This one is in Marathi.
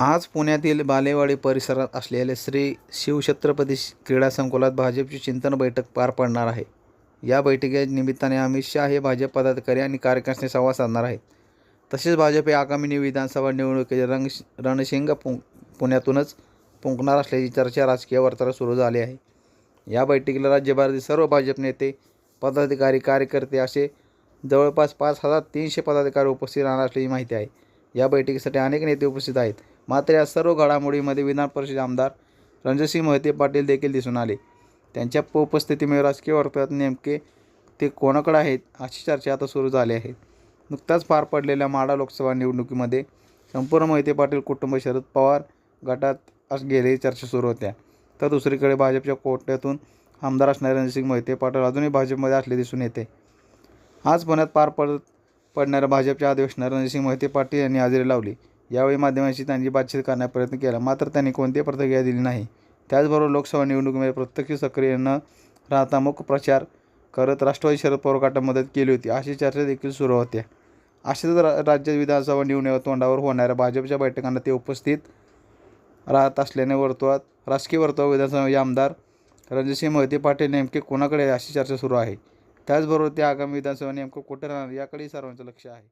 आज पुण्यातील बालेवाडी परिसरात असलेले श्री शिवछत्रपती क्रीडा संकुलात भाजपची चिंतन बैठक पार पडणार आहे. या बैठकीच्या निमित्ताने अमित शहा हे भाजप पदाधिकारी आणि कार्यकर्त्यांशी संवाद साधणार आहेत. तसेच भाजप हे आगामी विधानसभा निवडणुकीचे रंग रणशिंग पु पुण्यातूनच पुंकणार असल्याची चर्चा राजकीय वर्तुळात सुरू झाली आहे. या बैठकीला राज्यभरातील सर्व भाजप नेते पदाधिकारी कार्यकर्ते असे जवळपास पाच हजार तीनशे पदाधिकारी उपस्थित राहणार असल्याची माहिती आहे. या बैठकीसाठी अनेक नेते उपस्थित आहेत. मात्र या सर्व घडामोडीमध्ये विधान परिषद आमदार रणजितसिंह मोहिते पाटील देखील दिसून आले. त्यांच्या उपस्थितीमुळे राजकीय वर्तुळात नेमके ते कोणाकडे आहेत अशी चर्चा आता सुरू झाली आहे. नुकताच पार पडलेल्या माडा लोकसभा निवडणुकीमध्ये संपूर्ण मोहिते पाटील कुटुंब शरद पवार गटात अस गेले चर्चा सुरू होत्या. तर दुसरीकडे भाजपच्या कोट्यातून आमदार असणारे रणजसिंग मोहिते पाटील अजूनही भाजपमध्ये असले दिसून येते. आज पुण्यात पार पडत पडणाऱ्या भाजपच्या अधिवेशनात रणजसिंग मोहिते पाटील यांनी हजेरी लावली. यावेळी माध्यमांशी त्यांची बातचीत करण्याचा प्रयत्न केला. मात्र त्यांनी कोणतीही प्रतिक्रिया दिली नाही. त्याचबरोबर लोकसभा निवडणुकीमध्ये प्रत्यक्ष सक्रिय न राहता मुख प्रचार करत राष्ट्रवादी शरद पवार गटात मदत केली होती. अशी चर्चा देखील सुरू होत्या. अशाच रा राज्यात विधानसभा निवडणुकीच्या तोंडावर होणाऱ्या भाजपच्या बैठकांना ते उपस्थित राहत असल्याने वर्तुळात राजकीय वर्तुळ विधानसभा आमदार रणजितसिंह मोहिते पाटील नेमके कोणाकडे अशी चर्चा सुरू आहे. त्याचबरोबर ते आगामी विधानसभा नेमकं कुठे राहणार याकडेही सर्वांचं लक्ष आहे.